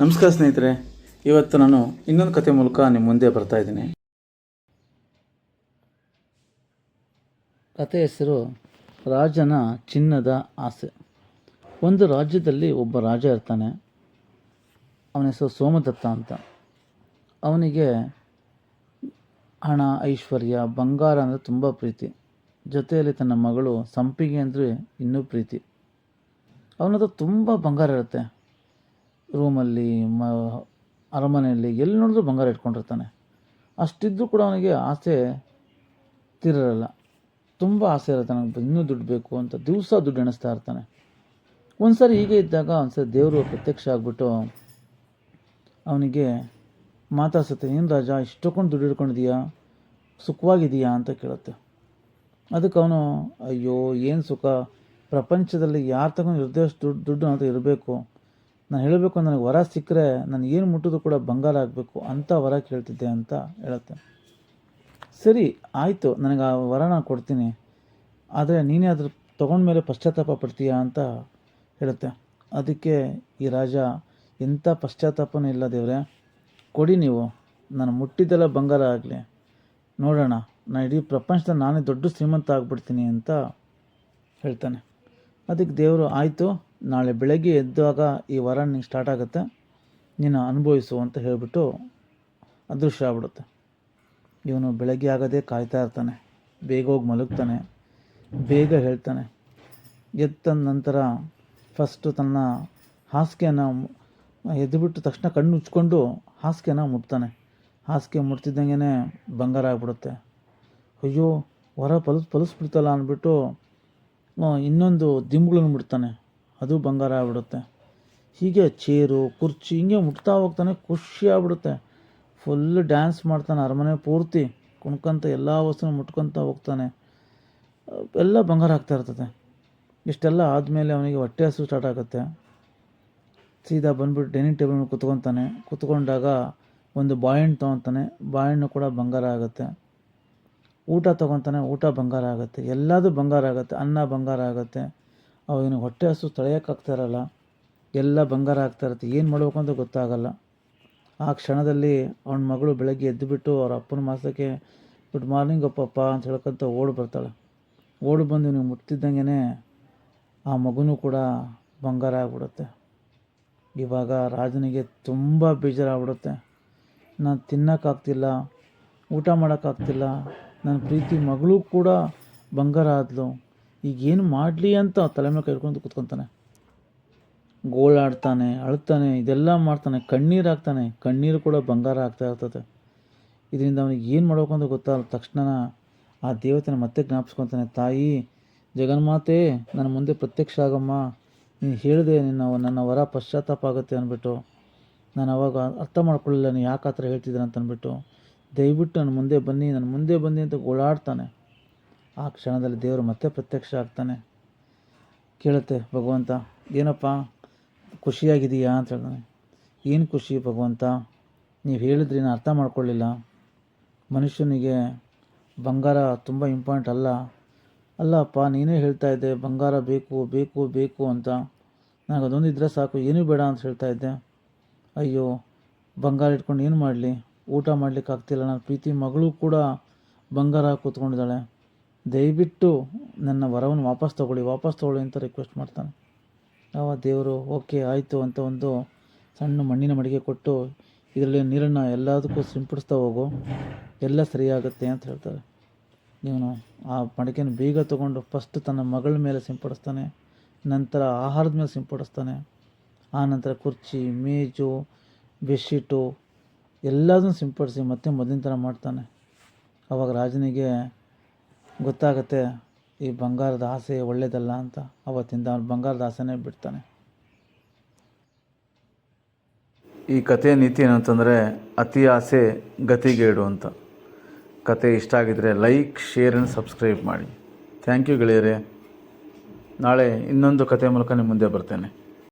ನಮಸ್ಕಾರ ಸ್ನೇಹಿತರೆ, ಇವತ್ತು ನಾನು ಇನ್ನೊಂದು ಕತೆ ಮೂಲಕ ನಿಮ್ಮ ಮುಂದೆ ಬರ್ತಾ ಇದ್ದೀನಿ. ಕತೆ ಹೆಸರು ರಾಜನ ಚಿನ್ನದ ಆಸೆ. ಒಂದು ರಾಜ್ಯದಲ್ಲಿ ಒಬ್ಬ ರಾಜ ಇರ್ತಾನೆ. ಅವನ ಹೆಸರು ಸೋಮದತ್ತ ಅಂತ. ಅವನಿಗೆ ಹಣ, ಐಶ್ವರ್ಯ, ಬಂಗಾರ ಅಂದರೆ ತುಂಬ ಪ್ರೀತಿ. ಜೊತೆಯಲ್ಲಿ ತನ್ನ ಮಗಳು ಸಂಪಿಗೆ ಅಂದರೆ ಇನ್ನೂ ಪ್ರೀತಿ. ಅವನ ಹತ್ರ ತುಂಬ ಬಂಗಾರ ಇರುತ್ತೆ. ರೂಮಲ್ಲಿ, ಮ, ಅರಮನೆಯಲ್ಲಿ ಎಲ್ಲಿ ನೋಡಿದ್ರೂ ಬಂಗಾರ ಇಟ್ಕೊಂಡಿರ್ತಾನೆ. ಅಷ್ಟಿದ್ದರೂ ಕೂಡ ಅವನಿಗೆ ಆಸೆ ತೀರಲ್ಲ ತುಂಬ ಆಸೆ ಇರುತ್ತೆ ನನಗೆ ಇನ್ನೂ ದುಡ್ಡು ಬೇಕು ಅಂತ ದಿವಸ ದುಡ್ಡು ಎಣಿಸ್ತಾ ಇರ್ತಾನೆ. ಒಂದು ಸರಿ ಹೀಗೆ ಇದ್ದಾಗ ಒಂದು ಸರಿ ದೇವರು ಪ್ರತ್ಯಕ್ಷ ಆಗಿಬಿಟ್ಟು ಅವನಿಗೆ ಮಾತಾಡ್ಸುತ್ತೆ, ಏನು ರಾಜ ಇಷ್ಟೊಂದು ದುಡ್ಡು ಹಿಡ್ಕೊಂಡಿದೀಯಾ? ಸುಖವಾಗಿದೆಯಾ? ಅಂತ ಕೇಳುತ್ತೆ. ಅದಕ್ಕೆ ಅವನು, ಅಯ್ಯೋ, ಏನು ಸುಖ? ಪ್ರಪಂಚದಲ್ಲಿ ಯಾರು ತಗೊಂಡು ಇರದೇ ದುಡ್ಡು ದುಡ್ಡು ಅಂತ ಇರಬೇಕು? ನಾನು ಹೇಳಬೇಕು ನನಗೆ ವರ ಸಿಕ್ಕರೆ ನಾನು ಏನು ಮುಟ್ಟಿದ್ರು ಕೂಡ ಬಂಗಾರ ಆಗಬೇಕು ಅಂತ ವರ ಕೇಳ್ತಿದ್ದೆ ಅಂತ ಹೇಳುತ್ತೆ. ಸರಿ, ಆಯಿತು, ನನಗೆ ಆ ವರ ನಾನು ಕೊಡ್ತೀನಿ. ಆದರೆ ನೀನೇ ಅದ್ರ ತೊಗೊಂಡ್ಮೇಲೆ ಪಶ್ಚಾತ್ತಾಪ ಪಡ್ತೀಯಾ ಅಂತ ಹೇಳುತ್ತೆ. ಅದಕ್ಕೆ ಈ ರಾಜ ಎಂಥ ಪಶ್ಚಾತ್ತಾಪನೂ ಇಲ್ಲ ದೇವ್ರೆ. ಕೊಡಿ ನೀವು, ನಾನು ಮುಟ್ಟಿದ್ದೆಲ್ಲ ಬಂಗಾರ ಆಗಲಿ. ನೋಡೋಣ, ನಾನು ಇಡೀ ಪ್ರಪಂಚದ ನಾನೇ ದೊಡ್ಡ ಶ್ರೀಮಂತ ಆಗ್ಬಿಡ್ತೀನಿ ಅಂತ ಹೇಳ್ತಾನೆ. ಅದಕ್ಕೆ ದೇವರು, ಆಯಿತು ನಾಳೆ ಬೆಳಗ್ಗೆ ಎದ್ದಾಗ ಈ ವರ ನಿಂಗೆ ಸ್ಟಾರ್ಟ್ ಆಗುತ್ತೆ, ನೀನು ಅನುಭವಿಸು ಅಂತ ಹೇಳಿಬಿಟ್ಟು ಅದೃಶ್ಯ ಆಗ್ಬಿಡುತ್ತೆ. ಇವನು ಬೆಳಗ್ಗೆ ಆಗೋದೇ ಕಾಯ್ತಾ ಇರ್ತಾನೆ, ಬೇಗ ಹೋಗಿ ಮಲಗ್ತಾನೆ, ಬೇಗ ಹೇಳ್ತಾನೆ. ಎದ್ದ ನಂತರ ಫಸ್ಟು ತನ್ನ ಹಾಸಿಗೆಯನ್ನು ಎದ್ದುಬಿಟ್ಟು ತಕ್ಷಣ ಕಣ್ಣು ಮುಚ್ಕೊಂಡು ಹಾಸಿಗೆನ ಮುಟ್ತಾನೆ. ಹಾಸಿಗೆ ಮುಟ್ತಿದ್ದಂಗೆ ಬಂಗಾರ ಆಗ್ಬಿಡುತ್ತೆ. ಅಯ್ಯೋ ಹೊರ ಪಲಸ್ ಪಲಿಸ್ಬಿಡ್ತಲ್ಲ ಅಂದ್ಬಿಟ್ಟು ಇನ್ನೊಂದು ದಿಂಬುಗಳನ್ನು ಮುಟ್ತಾನೆ. ಅದು ಬಂಗಾರ ಆಗ್ಬಿಡುತ್ತೆ. ಹೀಗೆ ಚೇರು, ಕುರ್ಚಿ ಹಿಂಗೆ ಮುಟ್ತಾ ಹೋಗ್ತಾನೆ, ಖುಷಿ ಆಗ್ಬಿಡುತ್ತೆ. ಫುಲ್ ಡ್ಯಾನ್ಸ್ ಮಾಡ್ತಾನೆ, ಅರಮನೆ ಪೂರ್ತಿ, ಕುಣ್ಕೊಂತ ಎಲ್ಲ ವಸ್ತುನ ಮುಟ್ಕೊತ ಹೋಗ್ತಾನೆ. ಎಲ್ಲ ಬಂಗಾರ ಆಗ್ತಾ ಇರ್ತದೆ. ಇಷ್ಟೆಲ್ಲ ಆದಮೇಲೆ ಅವನಿಗೆ ಹೊಟ್ಟೆ ಹಸು ಸ್ಟಾರ್ಟ್ ಆಗುತ್ತೆ. ಸೀದಾ ಬಂದ್ಬಿಟ್ಟು ಡೈನಿಂಗ್ ಟೇಬಲ್ ಮೇಲೆ ಕುತ್ಕೊತಾನೆ. ಕುತ್ಕೊಂಡಾಗ ಒಂದು ಬಾಳೆಹಣ್ಣು ತೊಗೊತಾನೆ. ಬಾಳೆಹಣ್ಣು ಕೂಡ ಬಂಗಾರ ಆಗುತ್ತೆ. ಊಟ ತೊಗೊತಾನೆ, ಊಟ ಬಂಗಾರ ಆಗುತ್ತೆ. ಎಲ್ಲದೂ ಬಂಗಾರ ಆಗುತ್ತೆ. ಅನ್ನ ಬಂಗಾರ ಆಗುತ್ತೆ. ಅವನು ಹೊಟ್ಟೆ ಹಸು ತಡೆಯೋಕ್ಕಾಗ್ತಾ ಇರಲ್ಲ, ಎಲ್ಲ ಬಂಗಾರ ಆಗ್ತಾ ಇರುತ್ತೆ, ಏನು ಮಾಡಬೇಕು ಅಂತ ಗೊತ್ತಾಗಲ್ಲ. ಆ ಕ್ಷಣದಲ್ಲಿ ಅವನ ಮಗಳು ಬೆಳಗ್ಗೆ ಎದ್ದುಬಿಟ್ಟು ಅವ್ರ ಅಪ್ಪನ ಮಾಸಕ್ಕೆ ಗುಡ್ ಮಾರ್ನಿಂಗ್ ಅಪ್ಪಪ್ಪ ಅಂತ ಹೇಳ್ಕೊಂತ ಓಡಿ ಬರ್ತಾಳೆ. ಓಡಿ ಬಂದು ನೀವು ಮುಟ್ತಿದ್ದಂಗೆ ಆ ಮಗುನೂ ಕೂಡ ಬಂಗಾರ ಆಗ್ಬಿಡುತ್ತೆ. ಇವಾಗ ರಾಜನಿಗೆ ತುಂಬ ಬೇಜಾರಾಗ್ಬಿಡುತ್ತೆ. ನಾನು ತಿನ್ನೋಕ್ಕಾಗ್ತಿಲ್ಲ ಊಟ ಮಾಡೋಕ್ಕಾಗ್ತಿಲ್ಲ ನನ್ನ ಪ್ರೀತಿ ಮಗಳು ಕೂಡ ಬಂಗಾರ ಆದ್ಲು ಈಗ ಏನು ಮಾಡಲಿ ಅಂತ ತಲೆ ಮೇಲೆ ಕೈಕೊಂಡು ಕೂತ್ಕೊತಾನೆ. ಗೋಳಾಡ್ತಾನೆ ಅಳ್ತಾನೆ, ಇದೆಲ್ಲ ಮಾಡ್ತಾನೆ, ಕಣ್ಣೀರು ಹಾಕ್ತಾನೆ, ಕಣ್ಣೀರು ಕೂಡ ಬಂಗಾರ ಆಗ್ತಾ ಇರ್ತದೆ. ಇದರಿಂದ ಅವನಿಗೆ ಏನು ಮಾಡಬೇಕು ಅಂತ ಗೊತ್ತಾಗಲ್ಲ ತಕ್ಷಣ ಆ ದೇವತೆನ ಮತ್ತೆ ಜ್ಞಾಪಿಸ್ಕೊತಾನೆ, ತಾಯಿ, ಜಗನ್ಮಾತೆ, ನನ್ನ ಮುಂದೆ ಪ್ರತ್ಯಕ್ಷ ಆಗಮ್ಮ. ನೀನು ಹೇಳಿದೆ ನಿನ್ನ ನನ್ನ ವರ ಪಶ್ಚಾತ್ತಾಪ ಆಗುತ್ತೆ ಅಂದ್ಬಿಟ್ಟು. ನಾನು ಅವಾಗ ಅರ್ಥ ಮಾಡ್ಕೊಳ್ಳಿಲ್ಲ, ನೀನು ಯಾಕೆ ಆ ಥರ ಹೇಳ್ತಿದ್ದೀನಿ ಅಂತ ಅಂದ್ಬಿಟ್ಟು. ದಯವಿಟ್ಟು ನನ್ನ ಮುಂದೆ ಬನ್ನಿ ನನ್ನ ಮುಂದೆ ಬನ್ನಿ ಅಂತ ಗೋಳಾಡ್ತಾನೆ. ಆ ಕ್ಷಣದಲ್ಲಿ ದೇವರು ಮತ್ತೆ ಪ್ರತ್ಯಕ್ಷ ಆಗ್ತಾನೆ. ಕೇಳುತ್ತೆ, ಭಗವಂತ, ಏನಪ್ಪ ಖುಷಿಯಾಗಿದೆಯಾ ಅಂತ ಹೇಳ್ತಾನೆ. ಏನು ಖುಷಿ ಭಗವಂತ? ನೀವು ಹೇಳಿದ್ರಿ ನಾನು ಅರ್ಥ ಮಾಡ್ಕೊಳ್ಳಿಲ್ಲ. ಮನುಷ್ಯನಿಗೆ ಬಂಗಾರ ತುಂಬ ಇಂಪಾರ್ಟೆಂಟ್ ಅಲ್ಲ. ಅಲ್ಲಪ್ಪ, ನೀನೇ ಹೇಳ್ತಾ ಇದ್ದೆ, ಬಂಗಾರ ಬೇಕು ಬೇಕು ಬೇಕು ಅಂತ. ನನಗೆ ಅದೊಂದು ಇದ್ದರೆ ಸಾಕು, ಏನೂ ಬೇಡ ಅಂತ ಹೇಳ್ತಾ ಇದ್ದೆ. ಅಯ್ಯೋ, ಬಂಗಾರ ಇಟ್ಕೊಂಡು ಏನು ಮಾಡಲಿ? ಊಟ ಮಾಡ್ಲಿಕ್ಕೆ ಆಗ್ತಿಲ್ಲ ನನ್ನ ಪ್ರೀತಿ ಮಗಳು ಕೂಡ ಬಂಗಾರ ಕೂತ್ಕೊಂಡಿದ್ದಾಳೆ ದಯವಿಟ್ಟು ನನ್ನ ವರವನ್ನು ವಾಪಸ್ ತಗೊಳ್ಳಿ ವಾಪಸ್ ತಗೊಳ್ಳಿ ಅಂತ ರಿಕ್ವೆಸ್ಟ್ ಮಾಡ್ತಾನೆ. ಆವ ದೇವರು, ಓಕೆ, ಆಯಿತು ಅಂತ ಒಂದು ಸಣ್ಣ ಮಣ್ಣಿನ ಮಡಿಗೆ ಕೊಟ್ಟು ಇದರಲ್ಲಿ ನೀರನ್ನು ಎಲ್ಲದಕ್ಕೂ ಸಿಂಪಡಿಸ್ತಾ ಹೋಗು, ಎಲ್ಲ ಸರಿಯಾಗುತ್ತೆ ಅಂತ ಹೇಳ್ತಾರೆ. ಇವನು ಆ ಮಡಿಕೆನ ಬೀಗ ತಗೊಂಡು ಫಸ್ಟ್ ತನ್ನ ಮಗಳ ಮೇಲೆ ಸಿಂಪಡಿಸ್ತಾನೆ, ನಂತರ ಆಹಾರದ ಮೇಲೆ ಸಿಂಪಡಿಸ್ತಾನೆ, ಆ ನಂತರ ಕುರ್ಚಿ, ಮೇಜು, ಬೆಡ್ಶೀಟು ಎಲ್ಲದನ್ನು ಸಿಂಪಡಿಸಿ ಮತ್ತೆ ಮೊದಲಿನ ಥರ ಮಾಡ್ತಾನೆ. ಅವಾಗ ರಾಜನಿಗೆ ಗೊತ್ತಾಗತ್ತೆ ಈ ಬಂಗಾರದ ಆಸೆ ಒಳ್ಳೇದಲ್ಲ ಅಂತ. ಅವತ್ತಿಂದ ಅವನು ಬಂಗಾರದ ಆಸೆನೇ ಬಿಡ್ತಾನೆ. ಈ ಕಥೆಯ ನೀತಿ ಏನಂತಂದರೆ, ಅತಿ ಆಸೆ ಗತಿಗೇಡು ಅಂತ. ಕತೆ ಇಷ್ಟ ಆಗಿದ್ದರೆ ಲೈಕ್, ಶೇರ್ ಆ್ಯಂಡ್ ಸಬ್ಸ್ಕ್ರೈಬ್ ಮಾಡಿ. ಥ್ಯಾಂಕ್ ಯು ಗೆಳೆಯರೇ. ನಾಳೆ ಇನ್ನೊಂದು ಕತೆ ಮೂಲಕ ನಿಮ್ಮ ಮುಂದೆ ಬರ್ತೇನೆ.